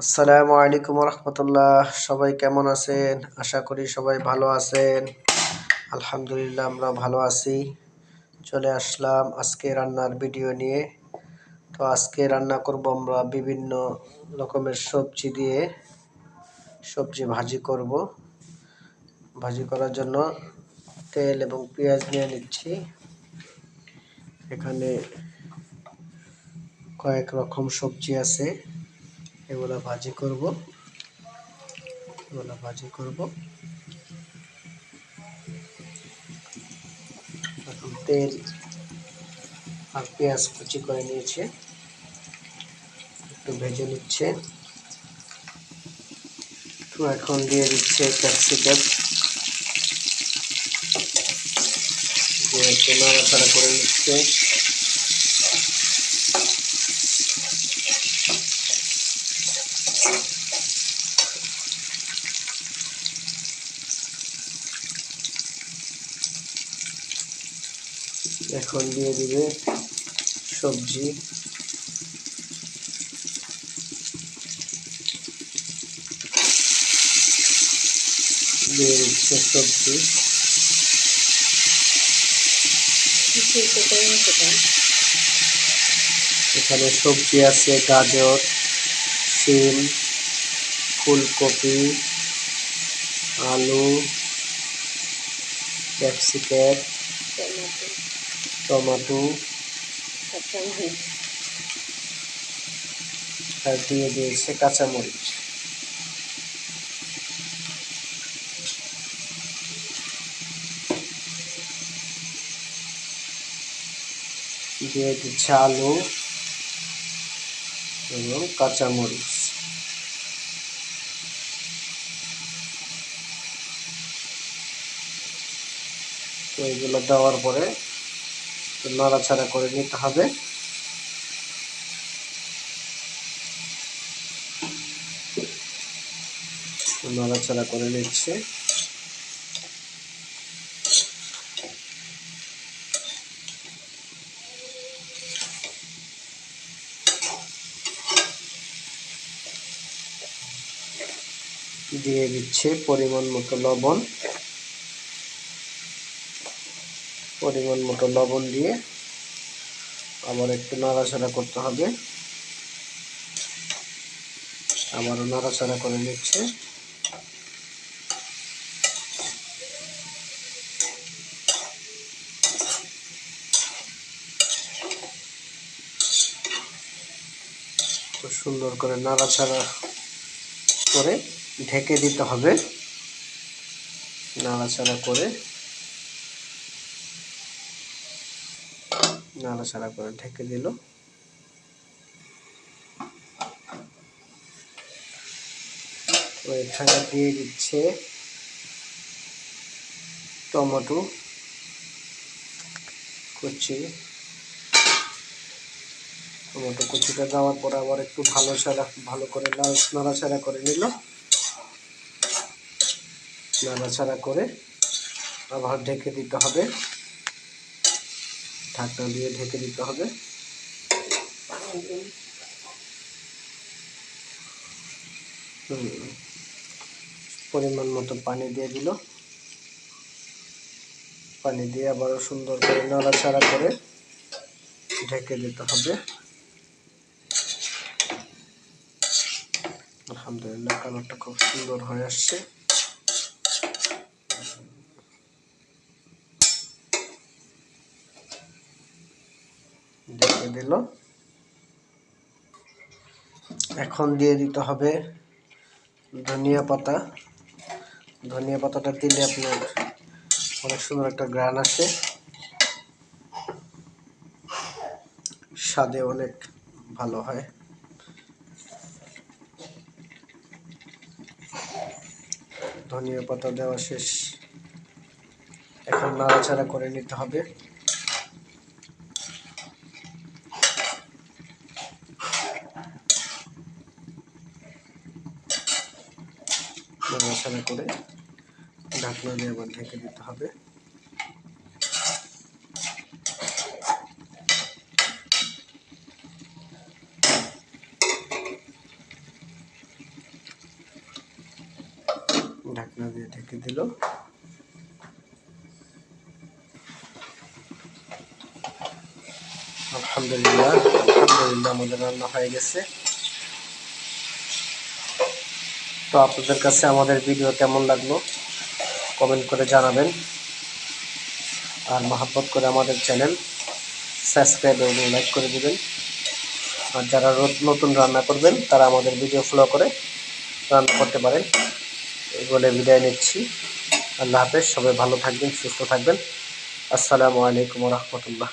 আসসালামু আলাইকুম রহমতুল্লাহ। সবাই কেমন আছেন? আশা করি সবাই ভালো আছেন। আলহামদুলিল্লাহ আমরা ভালো আছি। চলে আসলাম আজকে রান্নার ভিডিও নিয়ে। তো আজকে রান্না করব আমরা বিভিন্ন রকমের সবজি দিয়ে। সবজি ভাজি করব। ভাজি করার জন্য তেল এবং পেঁয়াজ নিয়ে নিচ্ছি। এখানে কয়েক রকম সবজি আছে। এগুলা ভাজি করব। এগুলা ভাজি করব। এখন তেল আর পেঁয়াজ কুচি করে নিয়েছে। একটু ভেজে নিচ্ছে। তো এখন দিয়ে দিচ্ছে ক্যাপসিকাম। দিয়ে একটু করে নিচ্ছে। এখন দিয়ে দিবে সবজি। দিয়ে সবজি। এখানে সবজি আছে গাজর সিম ফুলকপি আলু ক্যাপসিকাম। টমেটো আর দিয়ে দিয়েছে কাঁচামরিচ দিয়ে দিচ্ছে আলু এবং কাঁচামরিচ তো এগুলো দেওয়ার পরে নাড়াচাড়া করে নিতে হবে। নাড়াচাড়া করে নিচ্ছে। দিয়ে দিচ্ছে পরিমাণ মতো লবণ। পরিমাণ মতো লবণ দিয়ে আবার একটু নাড়াচাড়া করতে হবে। আবারও নাড়াচাড়া করে নিচ্ছে। সুন্দর করে নাড়াচাড়া করে ঢেকে দিতে হবে। নাড়াচাড়া করে নাড়াচাড়া করে ঢেকে দিল। এখানে দিয়ে দিচ্ছে টমেটো, কুচি। টমেটো, কুচিটা দেওয়ার পরে আবার একটু ভালো ছাড়া ভালো করে নাড়াচাড়া করে নিল। নাড়াচাড়া করে আবার ঢেকে দিতে হবে। ঢাকনা দিয়ে ঢেকে দিতে হবে। পরিমাণ মতো পানি দিয়ে দিল। পানি দিয়ে আবারও সুন্দর করে নাড়াচাড়া করে ঢেকে দিতে হবে। আলহামদুলিল্লাহ, কালারটা খুব সুন্দর হয়ে আসছে। ঢেকে দিল। এখন দিয়ে দিতে হবে ধনিয়া পাতা। ধনিয়া পাতাটা দিলে আপনার অনেক সুন্দর একটা গ্রান আসে। স্বাদে অনেক ভালো হয়। ধনিয়া পাতা দেওয়া শেষ। এখন নাড়াচাড়া করে নিতে হবে। করে ঢাকনা দিয়ে আবার ঢেকে দিতে হবে। ঢাকনা দিয়ে ঢেকে দিল। আলহামদুলিল্লাহ আলহামদুলিল্লাহ, আমাদের রান্না হয়ে গেছে। তো আপনাদের কাছে আমাদের ভিডিও কেমন লাগল? কমেন্ট করে জানাবেন। আর মহাব্বত করে আমাদের চ্যানেল সাবস্ক্রাইব এবং লাইক করে দেবেন। আর যারা নতুন রান্না করবেন, তারা আমাদের ভিডিও ফলো করে রান্না করতে পারেন। এই বলে বিদায় নিচ্ছি। আল্লাহ হাফেজ, সবাই ভালো থাকবেন, সুস্থ থাকবেন। আসসালামু আলাইকুম রহমতুল্লাহ।